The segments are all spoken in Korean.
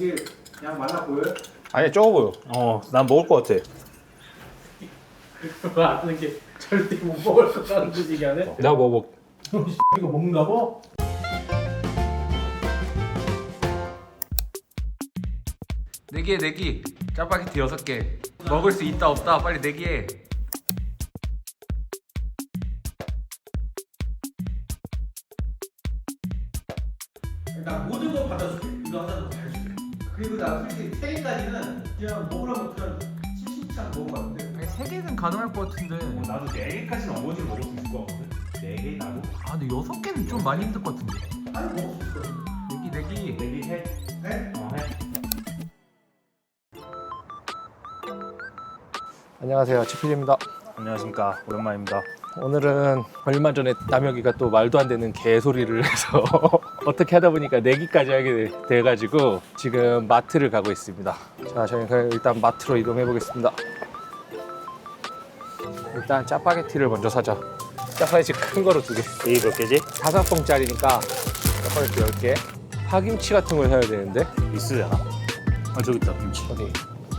고기 그냥 말라 보여요? 아니 적어 보여. 어, 난 먹을 것 같아. 그거 아는 게 절대 못 먹을 것 같다는 듯 얘기하네? 내가 먹어볼게. 이거 먹는다고? 네개 네기 짜파게티 여섯 개 먹을 수 있다 없다 빨리 네기해 그냥 먹으라고 그냥 것 같은데 아니 세 개는 가능할 것 같은데 나도 4개까지는 어거지로 먹을 수 있을 것 같거든. 4개 나도. 아 근데 여섯 개는 좀 많이 힘들 것 같은데 아니 먹을 수 있어 네기 네기 4개 해. 네? 어, 해. 안녕하세요 치필입니다 안녕하십니까. 오랜만입니다. 오늘은 얼마 전에 남혁이가 또 말도 안 되는 개소리를 해서 어떻게 하다 보니까 내기까지 하게 돼- 돼가지고 지금 마트를 가고 있습니다 자 저희 그럼 일단 마트로 이동해 보겠습니다 일단 짜파게티를 먼저 사자 짜파게티 큰 거로 두 개 이게 몇 개지? 다섯 봉짜리니까 짜파게티 10개 파김치 같은 걸 사야 되는데 있으려나? 아, 저기 있다, 김치. 어디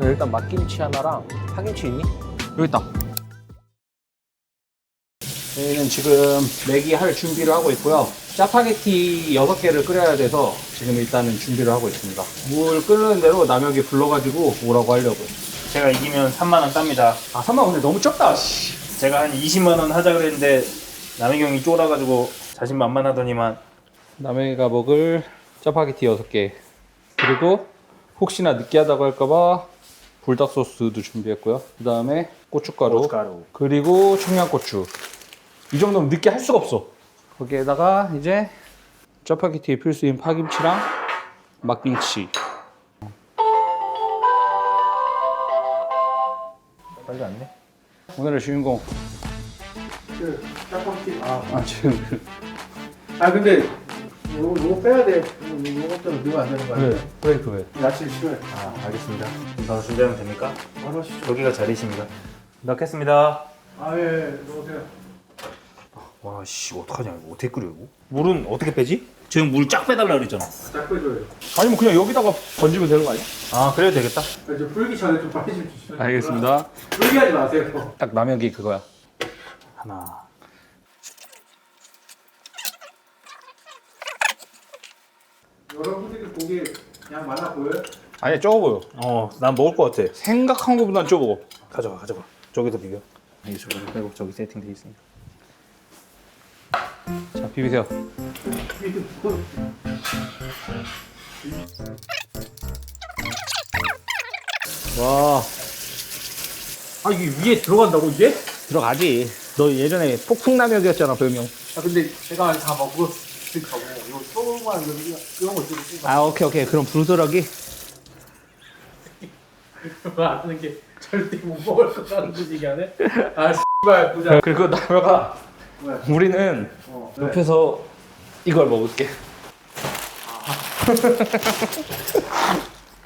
일단 맛김치 하나랑 파김치 있니? 여기 있다 저희는 지금 내기 할 준비를 하고 있고요. 짜파게티 6개를 끓여야 돼서 지금 일단은 준비를 하고 있습니다. 물 끓는 대로 남혁이 불러가지고 오라고 하려고요. 제가 이기면 3만원 땁니다. 아 3만 근데 너무 적다. 씨. 제가 한 20만원 하자 그랬는데, 남의 형이 쫄아가지고 자신만만 하더니만, 남혁이가 먹을 짜파게티 6개. 그리고 혹시나 느끼하다고 할까봐 불닭 소스도 준비했고요. 그 다음에 고춧가루. 고춧가루. 그리고 청양고추 이 정도면 늦게 할 수가 없어 거기에다가 이제 짜파게티에 필수인 파김치랑 막김치 빨리 왔네. 오늘의 주인공 그 짜파게티 아, 아 지금 아 근데 요거, 요거 빼야 돼 요거 때문에 넣으면 안 되는 거 아니야? 브레이크 왜? 야채 싫어해 아, 알겠습니다. 그럼 바로 준비하면 됩니까? 바로 하시죠 여기가 자리십니다. 넣겠습니다. 아예 넣으세요 와, 씨, 어떡하냐, 이거. 어떻게 끓여, 이거? 물은 어떻게 빼지? 지금 물 쫙 빼달라 그랬잖아. 딱 빼줘요 아니면 그냥 여기다가 던지면 되는 거 아니야? 아, 그래도 되겠다. 아, 저 불기 전에 좀 빨리 좀 주시면 알겠습니다 불기하지 마세요 딱 남혁이 그거야 하나. 여러분들이 보기에 그냥 말라 보여요? 아니 적어 보여 어, 난 먹을 것 같아. 생각한 것보단 적어 가져가, 가져가. 저기서 비벼. 여기 저기 빼고 저기 세팅돼 있으니까. 자 비비세요. 와. 아 이게 위에 들어간다고 이게? 들어가지. 너 예전에 폭풍남혁이었잖아 별명 아 근데 제가 다 이거 소만 이거 이런 거 쓰고 아 오케이 오케이. 그럼 불소라기? 그거 아는 게 절대 못 먹을 것 같다는 듯 얘기하네? 아 씨발 보자. 그리고 남혁아 왜? 우리는 어, 옆에서 이걸 먹을게.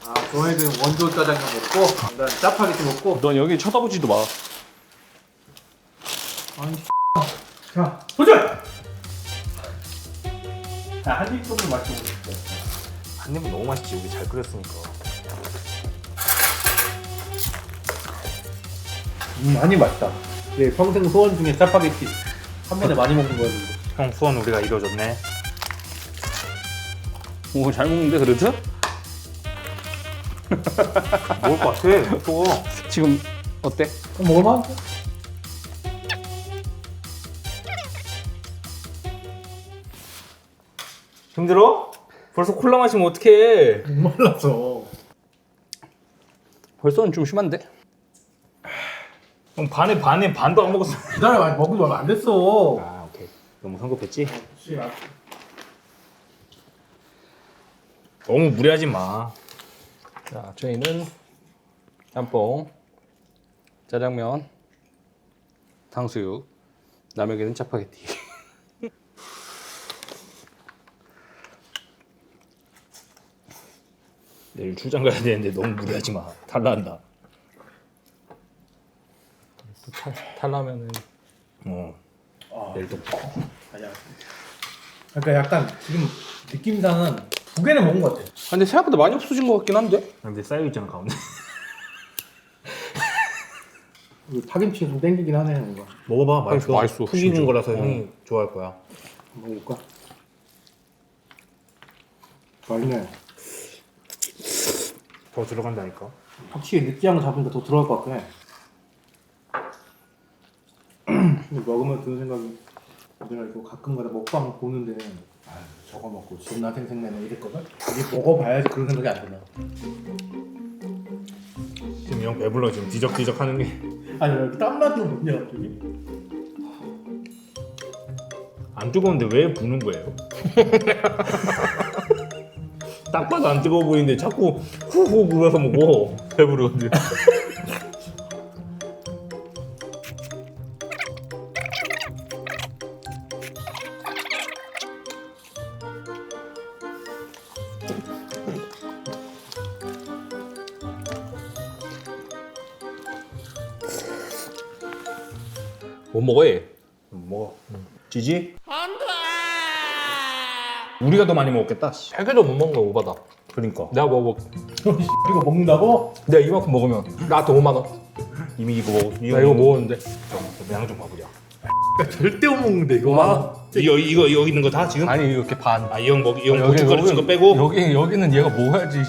아 저희는 원조 짜장면 먹고 그다음 짜파게티 먹고. 넌 여기 쳐다보지도 마. 아니 자 도전! 자 한입 정도 맞춰보고. 싶어 한 입은 너무 맛있지. 우리 잘 끓였으니까. 음 많이 맛있다. 내 평생 소원 중에 짜파게티 한 번에 많이 먹는 거였는데 형 소원 우리가 이뤄줬네. 오 잘 먹는데 그래도? 먹을 것 같아. 또. 지금 어때? 먹을만한데? 힘들어? 벌써 콜라 마시면 어떡해. 못 말랐어 벌써는 좀 심한데? 형 반에 반에 반도 안 먹었어. 기다려 먹은 지 얼마 안 됐어 아. 너무 성급했지? 씨, 아, 너무 무리하지 마. 자 저희는 짬뽕 짜장면 탕수육 남혁이는 짜파게티 내일 출장 가야 되는데 너무 무리하지 마. 탈라한다. 또 탈, 탈라면은 어. 내일 또. 아니야. 그러니까 약간 지금 느낌상은 두 개는 먹은 것 같아. 근데 생각보다 많이 없어진 것 같긴 한데. 근데 쌓여 있잖아 가운데. 파김치 좀 땡기긴 하네 이거. 먹어봐 맛있어, 맛있어, 푹 익은 진짜. 거라서 어. 형이 좋아할 거야. 먹을까? 맛있네. 더 들어간다니까. 확실히 느끼한 거 잡으니까 더 들어갈 것 같긴 해. 근데 먹으면 드는 생각이 내가 이거 가끔가다 먹방 보는데 아 저거 먹고 존나 생생내네 이랬거든? 이게 먹어봐야지 그런 생각이 안 드나 지금 형 배불러 지금 뒤적뒤적 하는 게. 아니 왜거 뭐냐 갑자기 안 뜨거운데 왜 부는 거예요? 딱 봐도 안 뜨거워 보이는데 자꾸 후후 불어서 먹어. 배부르거든. 못 먹어 얘. 먹어. 지지? 안 돼. 우리가 더 많이 먹었겠다. 씨. 세 개도 못 먹는 거 오바다. 그러니까 내가 먹어. 이거 먹는다고? 내가 이만큼 먹으면 나한테 5만 원. 이미 이거 먹. 나 이거 먹었는데. 양좀 봐보자. 절대 못 먹는데 이거 이거 이거 여기 있는 거 다 지금? 아니 이렇게 반. 아 이형 먹이 이형 여기, 고춧가루 친거 빼고 여기 여기는 얘가 먹어야지.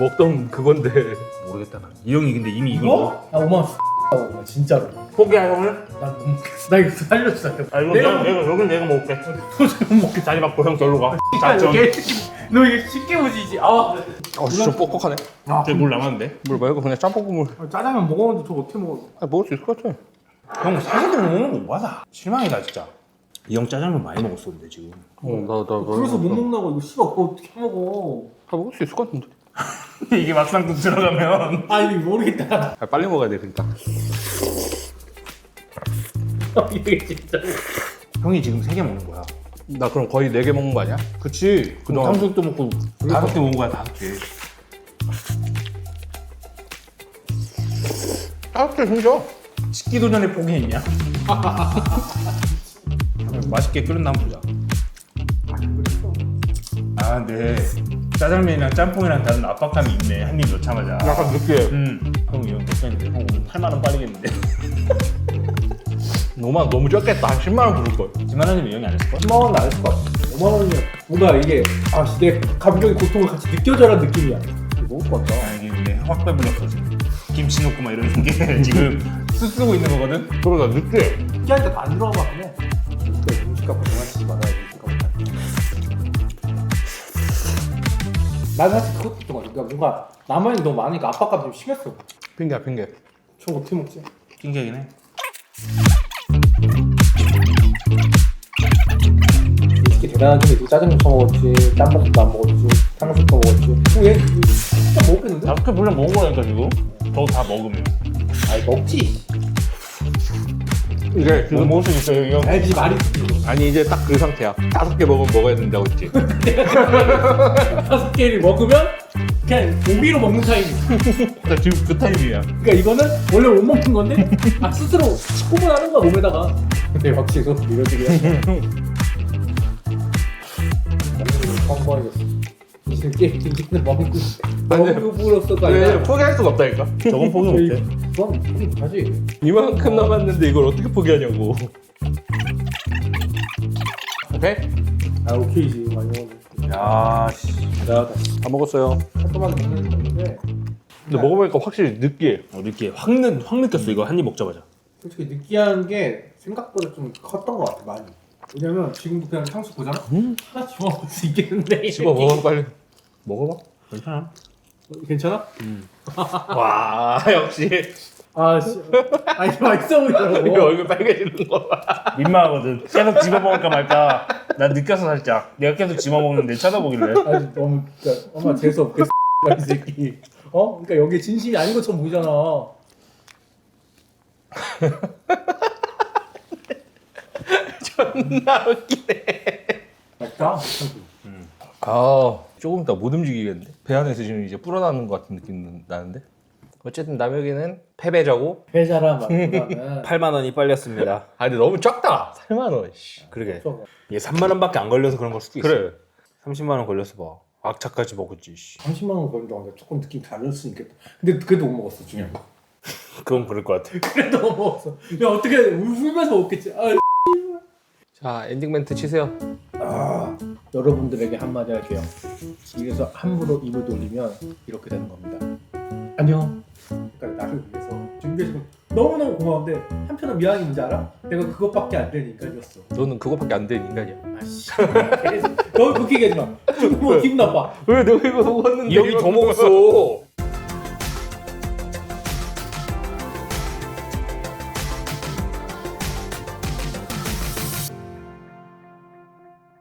먹던 그건데. 모르겠다 나. 이 형이 근데 이미 이걸 이거? 나 5만 원 먹어 진짜로 포기야 형을? 나 못 먹겠어 나 이거 살렸어 아 이거 내가 내가 내가 여기 내가 먹을게. 도저히 못 먹겠어 자리 바꿔 형 절로 가. 아, 자, 이게 너 이게 쉽게 보지지 아 어, 진짜 뻑뻑하네. 저물 남았는데. 물 말고 그냥 짬뽕 국물. 짜장면 먹었는데 저거 어떻게 먹어 아, 먹을 수 있을 것 같아. 형 사실도 먹는 거 뭐하다. 실망이다 진짜. 이 형 짜장면 많이 먹었었는데 지금. 어, 나, 나, 그래서 못 먹나고 이거 씨발 그거 어떻게 먹어 다 먹을 수 있을 것 같은데. 이게 막상 또 들어가면 아 이거 모르겠다 아, 빨리 먹어야 돼, 그러니까. 이게 진짜 형이 지금 세 개 먹는 거야. 나 그럼 거의 4개 먹는 거 아니야? 그치. 그동안. 탕수육도 먹고 다섯 개 먹은 거야 다섯 개. 다섯 개 힘줘. 식기도 전에 포기했냐? 맛있게 끓였나 한번 보자. 아 근데 짜장면이랑 짬뽕이랑 다른 압박감이 있네 한 입 넣자마자. 약간 느끼해. 음. 형 이형 괜찮은데 형 오늘 8만 원 빠리겠는데. 5만 너무 적겠다. 한 10만 원 부를 걸. 10만 원이면 형이 안 했을 거야? 10만 원은 안 했을 것 같아 5만 원이면 뭔가 이게 아 씨, 내 감정의 고통을 같이 느껴져라는 느낌이야 이거 먹을 것 같다 아 이게 근데 확 배불렀어 지금. 김치 넣고 막 이러는 게 지금 수 쓰고 있는 거거든. 그러다 느끼해. 느끼하니까 다안 들어간 것 같긴 해 그래 음식값 장난치지 말아 나는 사실 그것도 같아 그러니까 뭔가 남아있는 게 너무 많으니까 압박감이 좀 심했어 핑계야, 핑계. 저 어떻게 먹지? 낑겨긴 해. 솔직히 대단한 중에 짜장면 처먹었지 짬뽕도 안 먹었지 탕수육도 먹었지 그럼 얘 진짜 먹겠는데? 다섯 개 분량 먹은 거니까 지금. 저거 다 먹으면. 아니 먹지 이게 못 먹을 수 있어요 이 형. 알지 말이 아니, 이제 딱 그 상태야. 다섯 개 먹으면 먹어야 된다고 했지. 다섯 개를 먹으면 그냥 고기로 먹는 타임 나 지금 그 타입이야. 그러니까 이거는 원래 못 먹는 건데 아 스스로 포문하는 거야 몸에다가 근데 확실히 그 밀어주기야 게임 이제는 먹고 먹으로서가 왜 아니라 포기할 수가 없다니까. 저건 포기 못해. 포기 하지 이만큼 남았는데 이걸 어떻게 포기하냐고. 오케이? 아 오케이지 많이 야 씨. 대단하다 다 먹었어요. 깔끔하게 먹는 건데 근데 먹어보니까 확실히 느끼해. 어 느끼해. 확, 느, 확 느꼈어 이거 한 입 먹자마자. 솔직히 느끼한 게 생각보다 좀 컸던 것 같아 많이 왜냐면 지금도 그냥 탕수 보잖아 하나 집어 먹을 수 있겠는데 씹어 먹어 빨리. 먹어봐. 괜찮아. 괜찮아? 와 역시 아, 씨. 아니, 맛있어 보이더라고. 얼굴 빨개지는 거 봐. 민망하거든. 계속 집어 먹을까 말까. 나 느꼈어 살짝. 내가 계속 집어 먹는데 쳐다보길래. 아니, 너무, 진짜, 엄마 재수 없게, 이 새끼. 어? 그러니까 여기 진심이 아닌 것처럼 보이잖아. 존나 웃기네. 맛있다. 아 조금 이따 못 움직이겠는데 배 안에서 지금 이제 불어나는 것 같은 느낌 나는데 어쨌든 남혁이는 패배자고 회자라 맛보다는 8만 원이 빨렸습니다. 아 근데 너무 적다 8만 원 씨. 그러게. 좀얘 3만 원밖에 안 걸려서 그런 걸 수도 있어. 그래 30만 원 걸렸어 봐. 막차까지 먹었지. 씨. 30만 원 버는 동안 조금 느낌 다를 수 있겠다. 근데 그래도 못 먹었어 중요한 거. 그건 그럴 것 같아. 그래도 못 먹었어. 야 어떻게 울면서 먹겠지. 아, 자 엔딩 멘트 치세요. 아 여러분들에게 한마디 할게요. 이래서 함부로 입을 돌리면 이렇게 되는 겁니다. 안녕. 그러니까 나를 위해서 준비해주고 너무너무 고마운데 한편은 미안한 게 뭔지 알아? 내가 그것밖에 안 되는 인간이었어. 너는 그거밖에 안 되는 인간이야. 아씨. 너 그렇게 얘기하지 마. 뭐 기분 나빠. 왜 내가 이거 먹었는데? 이 형이 더 먹었어.